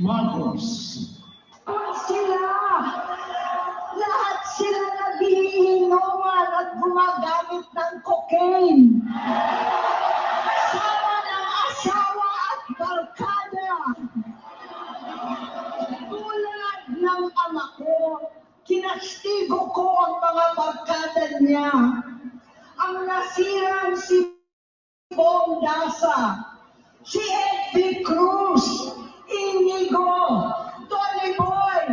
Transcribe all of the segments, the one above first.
Marcos. Lahat sila, lahat sila nagiinuman at gumagamit ng cocaine. Kasama ng asawa at barkada. Tulad ng ama ko, kinastigo ko ang mga barkada niya. Ang nasirang si Bong Dasa, si Edby Cruz, Inigo, Tony Boy,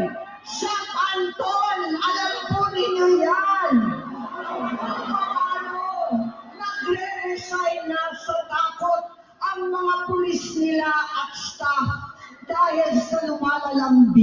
Sam Anton, alam po ninyo yan. Paano? Nagre-resign na sa takot ang mga pulis nila at staff dahil sa lumalalang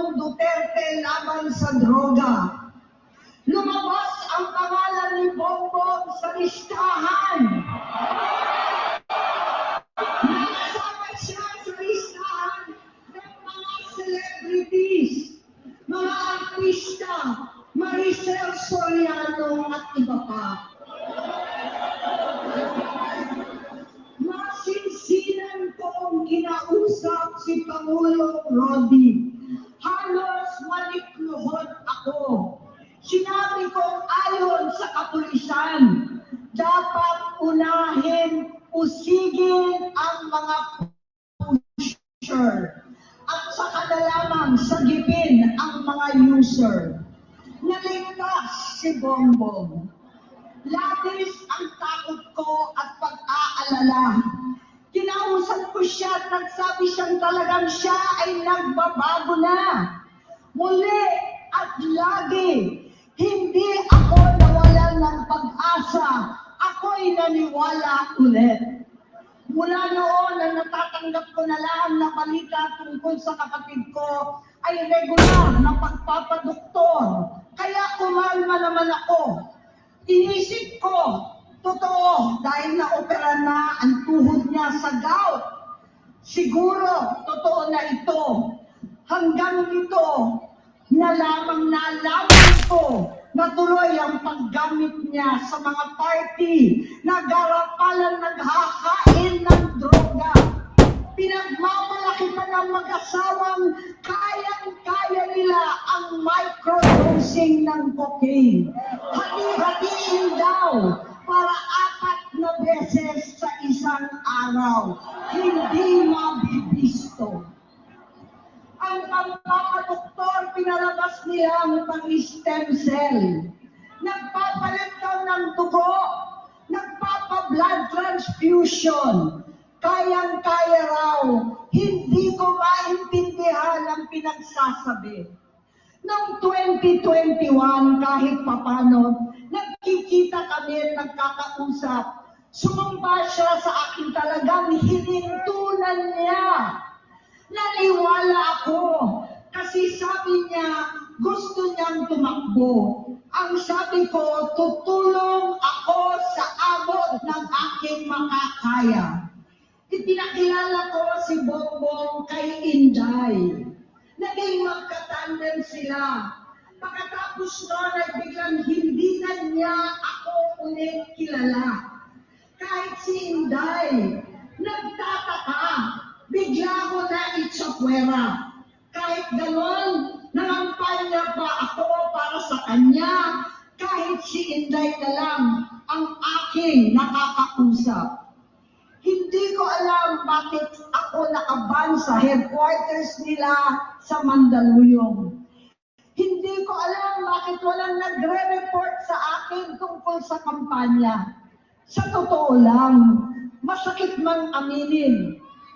Pangulong Duterte laban sa droga, lumabas ang pangalan ni Bongbong sa listahan. Pusher at saka na lamang sagipin ang mga user. Naligtas si Bongbong. Labis ang takot ko at pag-aalala. Kinausap ko siya at nagsabi siyang talagang siya ay nagbabago na. Muli at lagi, hindi ako nawalan ng pag-asa. Ako'y naniwala ulit. Mula noon na natatanggap ko na lang na balita tungkol sa kapatid ko ay regular na pagpapadoktor. Kaya kumalma naman ako. Inisip ko, totoo, dahil na-opera na ang tuhod niya sa gout. Siguro, totoo na ito. Hanggang dito, na lamang nalaman ko na tuloy ang paggamit niya sa mga party na garapalan naghakain ng droga. Pinagmamalaki pa ng mag-asawang kayang-kaya nila ang microdosing ng cocaine. Hati-hatiin daw para apat na beses sa isang araw. Hindi mabibisto. Ang pagpapadoktor, pinalabas nilang pang-stem cell. Nagpapalit daw ng dugo, nagpapa-blood transfusion. Kayang-kaya raw, hindi ko maintindihan ang pinagsasabi. Noong 2021, kahit papano, nagkikita kami at nagkakausap. Sumamba siya sa akin talagang hinintunan niya. Naniwala ako kasi sabi niya gusto niyang tumakbo. Ang sabi ko, tutulong ako sa abot ng aking makakaya. Ipinakilala ko si Bongbong kay Inday. Naging magkatandem sila. Pagkatapos nun ay hindi na niya ako ulit kilala. Kahit si Inday, nagtataka, bigla ko na itsapwera. Kahit ganon, nangampanya pa ako para sa kanya, kahit si Inday na lang ang aking nakakausap. Hindi ko alam bakit ako nakaban sa headquarters nila sa Mandaluyong. Hindi ko alam bakit walang nagre-report sa akin tungkol sa kampanya. Sa totoo lang, masakit mang aminin,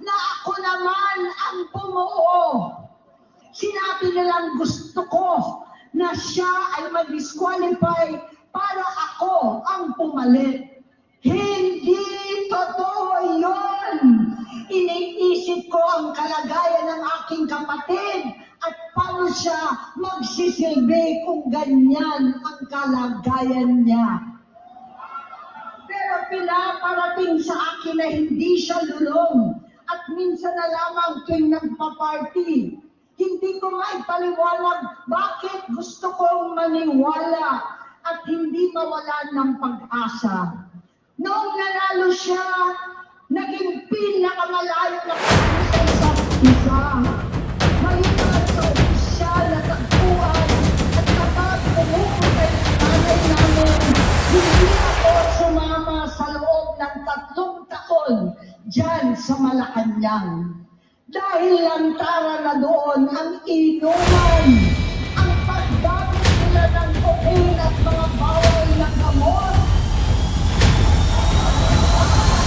na ako naman ang bumuo. Sinabi nilang gusto ko na siya ay mag-disqualify para ako ang pumalit. Hindi totoo yun. Iniisip ko ang kalagayan ng aking kapatid at paano siya magsisilbi kung ganyan ang kalagayan niya. Pero pinaparating sa akin na hindi siya lulong at minsan na lamang tuwing nagpa-party. Hindi ko maipaliwanag bakit gusto kong maniwala at hindi mawalan ng pag-asa. Noong nanalo siya, naging pinakamalayo na kami sa isa't isa. Maliban sa opisyal na tagpuan at kapag pumupunta yung nanay namin, hindi sumama sa loob ng tatlong taon dyan sa Malacanang. Dahil lantara na doon ang inuman, ang paggamit nila ng cocaine at mga bawal na gamot,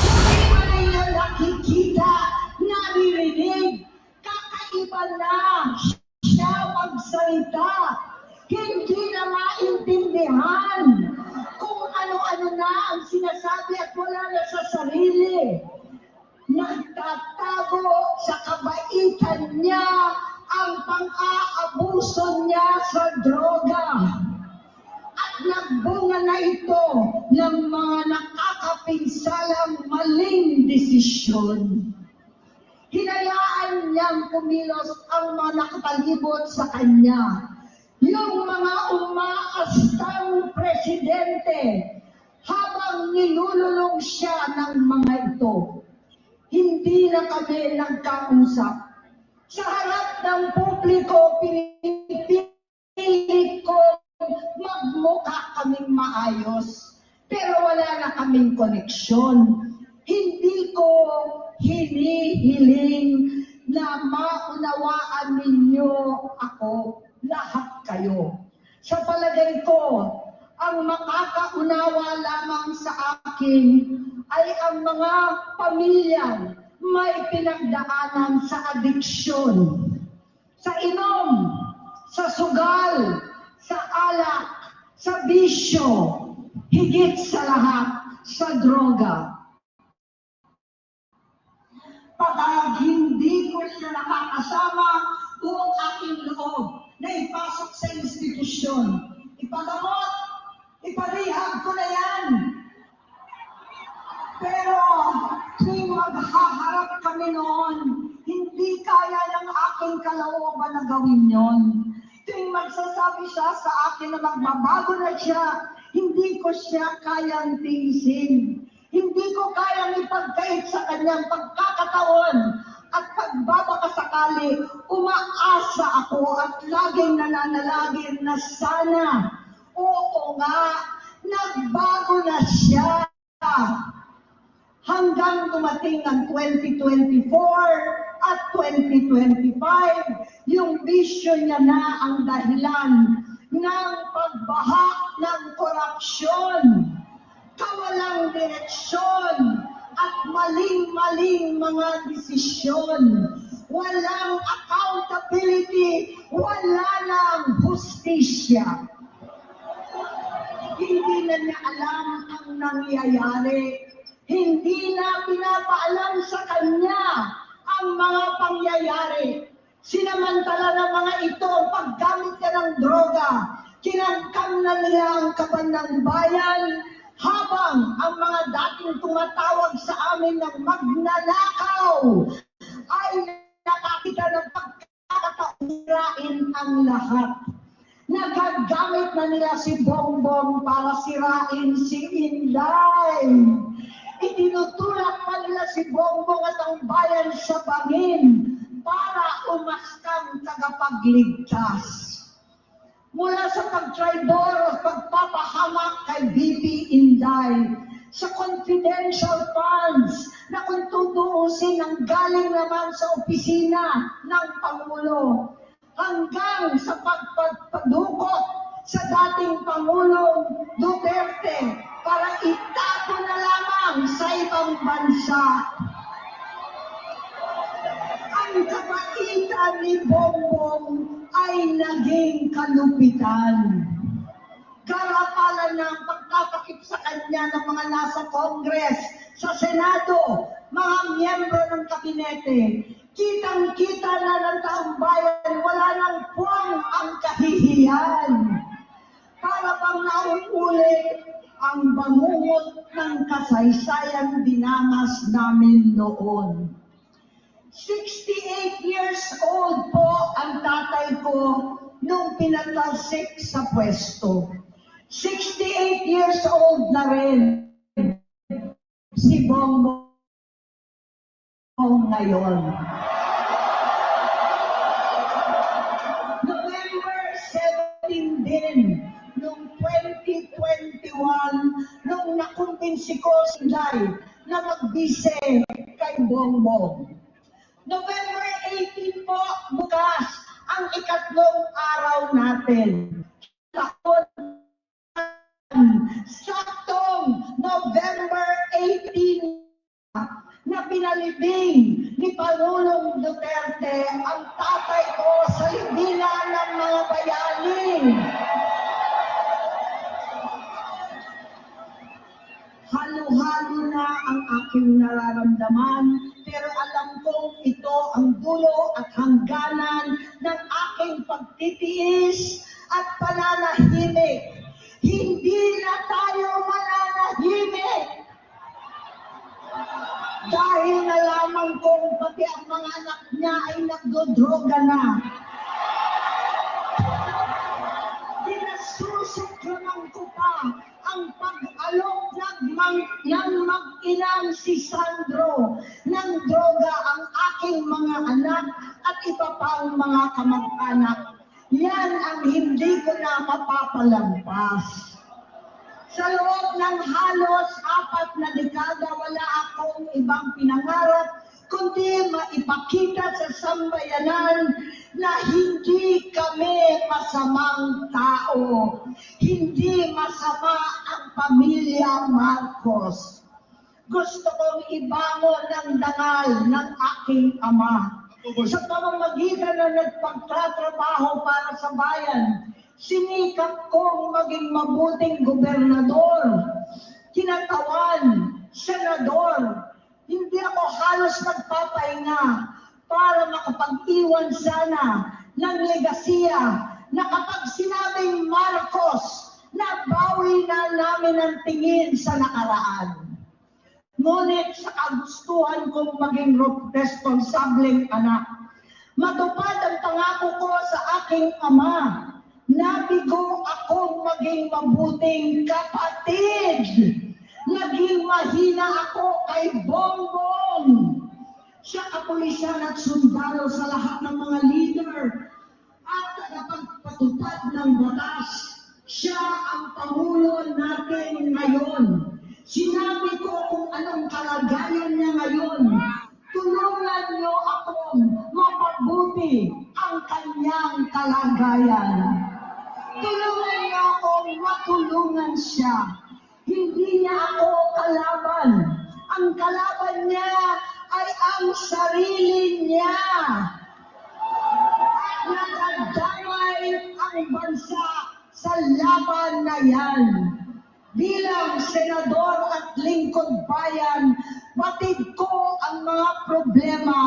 hindi man nila nakikita, naririnig, kakaiba na siya magsalita. Hindi na maintindihan kung ano-ano na ang sinasabi at wala na sa sarili. Nagtatago sa kabaitan niya ang pang-aabuso niya sa droga at nagbunga na ito ng mga nakakapinsalang maling desisyon. Hinayaan niyang kumilos ang mga nakapalibot sa kanya. Yung mga umaastang presidente habang nilululong siya ng mga ito. Hindi na kami nagkausap. Sa harap ng publiko, pinipilit ko magmukha kaming maayos. Pero wala na kaming koneksyon. Hindi ko hinihiling na maunawaan ninyo ako, lahat kayo. Sa palagay ko, ang makakaunawa lamang sa akin ay ang mga pamilyang may pinagdaanan sa adiksyon, sa inom, sa sugal, sa alak, sa bisyo, higit sa lahat, sa droga. Pagka hindi ko sila nakakasama, buong aking loob na ipasok sa institusyon. Ipagamot, iparehab ko na yan. Pero tuwing maghaharap kami noon, hindi kaya ng aking kalooban na gawin yon. Tuwing magsasabi siya sa akin na magbabago na siya, hindi ko siya kayang tiisin. Hindi ko kayang ipagkait sa kanyang pagkakataon at pagbabakasakali, umaasa ako at laging nananalangin na sana, oo nga, nagbago na siya hanggang dumating ang 2024 at 2025, yung bisyo niya na ang dahilan ng pagbaha ng korupsyon, kawalang direksyon, at maling-maling mga desisyon. Walang accountability, wala nang hustisya. Ang nangyayari hindi na pinapaalam sa kanya ang mga pangyayari. Sinamantala ng mga ito ang paggamit niya ng droga. Kinangkam na nila ang kaban ng bayan habang ang mga dating tumatawag sa amin ng magnanakaw ay nakakita ng pagkakataurain ang lahat. Nagagamit na nila si Bongbong para sirain si Inday. Itinutulak pa nila si Bongbong at ang bayan sa bangin para umaskang tagapagligtas. Mula sa pagtraidor at pagpapahamak kay BP Inday, sa confidential funds na kung tutuusin nanggaling naman sa opisina ng Pangulo hanggang sa pagpadukot sa dating Pangulong Duterte para itapo na lamang sa ibang bansa. Ang kabaitan ni Bongbong ay naging kalupitan. Karapalan ng pagtatakip sa kanya ng mga nasa Congress, sa Senado, mga miyembro ng kabinete. Kitang-kita na ng taong bayan, wala nang puwang ang kahihiyan. Para bang nauulit ang bangungot ng kasaysayan dinamas namin noon. 68 years old po ang tatay ko nung pinatalsik sa pwesto. 68 years old na rin si Bongbong ngayon. Nung 2021, nung nakumbinsi ko si Lai na magbise kay Bongbong. November 18 po, bukas, ang ikatlong araw natin. Taon saktong November 18 na pinalibing ni Pangulong Duterte ang tatay ko sa libingan ng mga bayani. Halo-halo na ang aking nararamdaman, pero alam kong ito ang dulo at hangganan ng aking pagtitiis at pananahimik. Hindi na tayo mananahimik! Dahil nalaman kong pati ang mga anak niya ay nagdodroga na. Dinasusuklaman ko pa ang pag-alok ng, mag-inang si Sandro ng droga ang aking mga anak at iba pang mga kamag-anak. Yan ang hindi ko na mapapalampas. Sa loob ng halos apat na dekada, wala akong ibang pinangarap kundi maipakita sa sambayanan na hindi kami masamang tao. Hindi masama ang pamilya Marcos. Gusto kong ibangon ng dangal ng aking ama. Sa pamamagitan na nagpagtatrabaho para sa bayan, sinikap kong maging mabuting gobernador, kinatawan, senador. Hindi ako halos nagpapahinga para makapag-iwan sana ng legasiya na kapag sinabing Marcos, nabawi na namin ang tingin sa nakaraan. Ngunit sa kagustuhan kong maging responsableng anak, matupad ang pangako ko sa aking ama. Nabigo akong maging mabuting kapatid. Naging mahina ako kay Bongbong. Siya kapulisan at sundalo sa lahat ng mga leader at tagapagpatupad ng batas. Siya ang Pangulo natin ngayon. Sinabi ko kung anong kalagayan niya ngayon. Tulungan niyo akong mapabuti ang kanyang kalagayan. Tulungan niyo akong matulungan siya. Hindi niya ako kalaban. Ang kalaban niya ay ang sarili niya. At nadadamay ang bansa sa laban na yan. Bilang senador at lingkod bayan, batid ko ang mga problema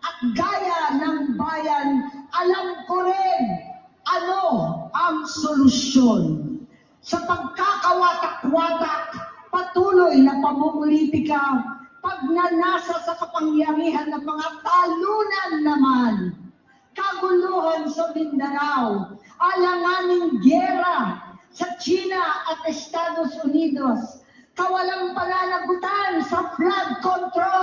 at gaya ng bayan, alam ko rin ano ang solusyon. Sa pagkakawatak-watak, patuloy na pamumulitika, pagnanasa sa kapangyarihan ng mga talunan naman, kaguluhan sa Mindanao, alanganing gera sa China at Estados Unidos, kawalang pananagutan sa flood control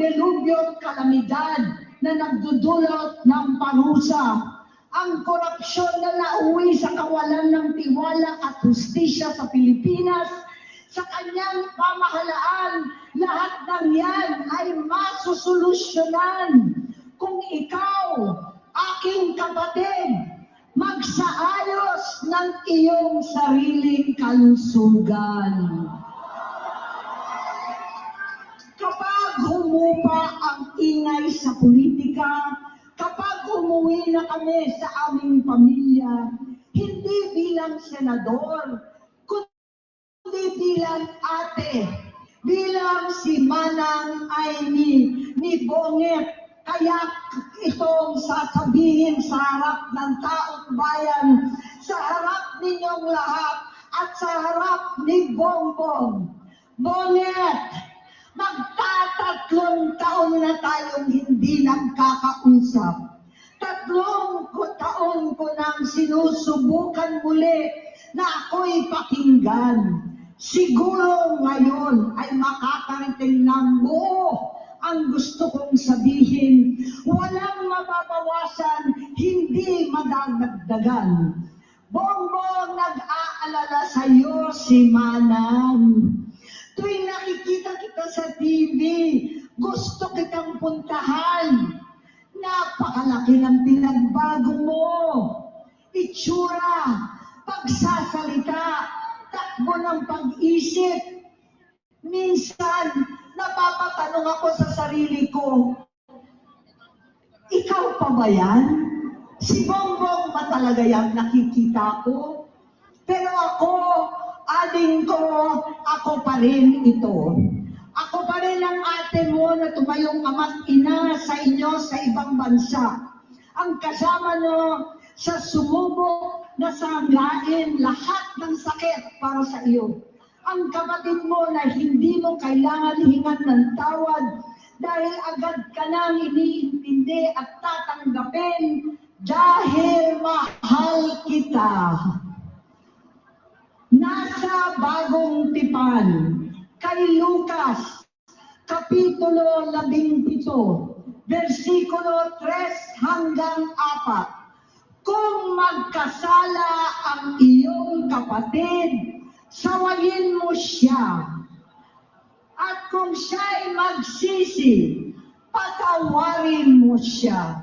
delubyo at kalamidad na nagdudulot ng parusa, ang korupsyon na nauwi sa kawalan ng tiwala at hustisya sa Pilipinas, sa kanyang pamahalaan, lahat ng yan ay masusolusyonan kung ikaw, aking kapatid, magsaayos ng iyong sariling kalusugan. Humupa ang ingay sa politika, kapag umuwi na kami sa aming pamilya, hindi bilang senador, kundi bilang ate, bilang si Manang ni, ni Bonget. Kaya itong sasabihin sa harap ng taong bayan, sa harap ninyong lahat, at sa harap ni Bongbong. Bonget, magtatatlong taon na tayong hindi nagkakausap. Tatlong ko- taon ko nang sinusubukan muli na ako'y pakinggan. Siguro ngayon ay makakarating ng buo ang gusto kong sabihin. Walang mababawasan, hindi madadagdagan. Bongbong, nag-aalala sa iyo si Manang. Tuwing nakikita kita sa TV, gusto kitang puntahan. Napakalaki ng pinagbago mo. Itsura, pagsasalita, takbo ng pag-isip. Minsan, napapatanong ako sa sarili ko, ikaw pa ba yan? Si Bongbong ba talaga yung nakikita ko? Pero ako, aling ko, ako pa rin ito. Ako pa rin ang ate mo na tumayong ama't ina sa inyo sa ibang bansa. Ang kasama no sa sumubok na sanglain lahat ng sakit para sa iyo. Ang kapatid mo na hindi mo kailangan hingan ng tawad dahil agad ka nang iniintindi at tatanggapin dahil mahal kita. Nasa bagong tipan, kay Lucas, Kapitulo 17, versikulo 3 hanggang 4. Kung magkasala ang iyong kapatid, sawayin mo siya. At kung siya'y magsisi, patawarin mo siya.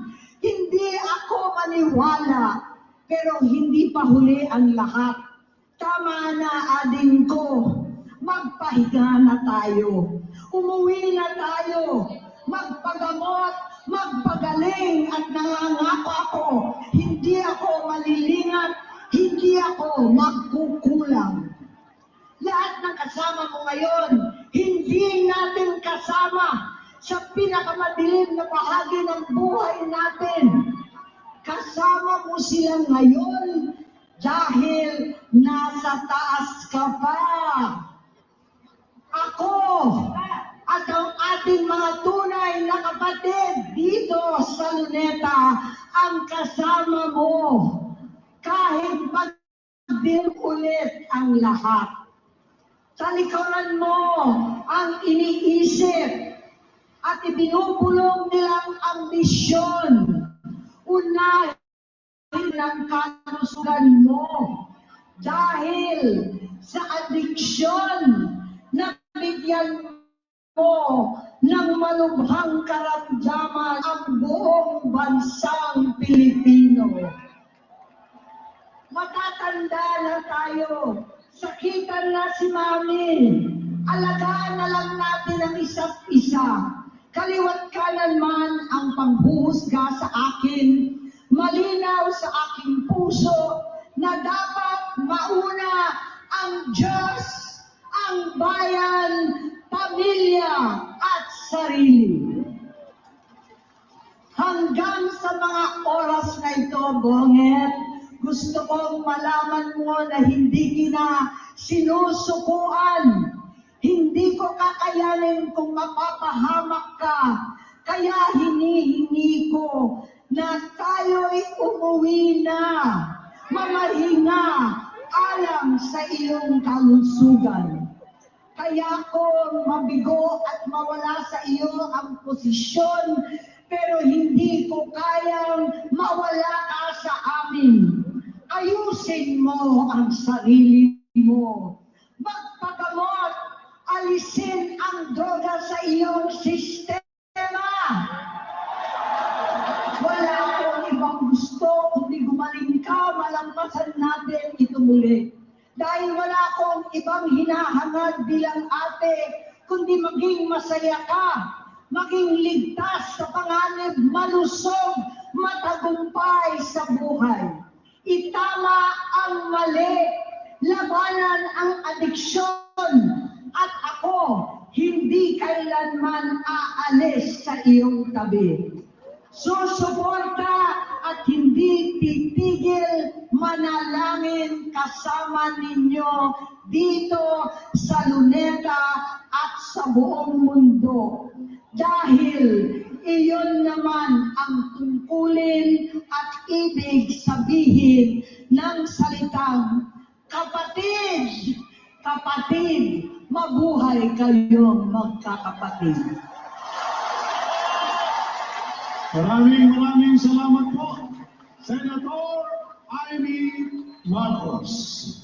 Hindi ako maniwala. Pero hindi pa huli ang lahat. Tama na, ading ko. Magpahinga na tayo. Umuwi na tayo. Magpagamot, magpagaling at nangangako ako. Hindi ako malilingat. Hindi ako magkukulang. Lahat ng kasama mo ngayon, hindi natin kasama sa pinakamadilim na bahagi ng buhay natin. Kasama mo sila ngayon dahil nasa taas ka pa. Ako at ang ating mga tunay na kapatid dito sa Luneta ang kasama mo kahit pagdim ulit ang lahat. Talikaran mo ang iniisip at ibinubulong nilang ambisyon. Unahin ang kalusugan mo dahil sa adiksyon na bigyan mo ng malubhang karamdaman ang buong bansang Pilipino. matatanda na tayo. Sakitan na si mami. Alagaan na lang natin ang isa't isa. Kaliwat kanan man ang panghuhusga sa akin. Malinaw sa aking puso na dapat mauna ang Diyos, ang bayan, pamilya at sarili. Hanggang sa mga oras na ito, Bonget, gusto kong malaman mo na hindi kita sinusukuan. Kakayanin kung mapapahamak ka. Kaya hinihingi ko na tayo'y umuwi na. Mamahinga alang sa iyong kalusugan. Kaya ko mabigo at mawala sa iyo ang posisyon, pero hindi ko kayang mawala ka sa amin. Ayusin mo ang sarili mo. Masaya ka, maging ligtas sa panganib, malusog, matagumpay sa buhay. Itama ang mali, labanan ang adiksyon, at ako hindi kailanman aalis sa iyong tabi susuporta at hindi titigil manalangin kasama ninyo dito sa Luneta at sa buong mundo. Dahil iyon naman ang tungkulin at ibig sabihin ng salitang kapatid, kapatid, mabuhay kayong magkakapatid. Maraming maraming salamat po, Senator Amy Marcos.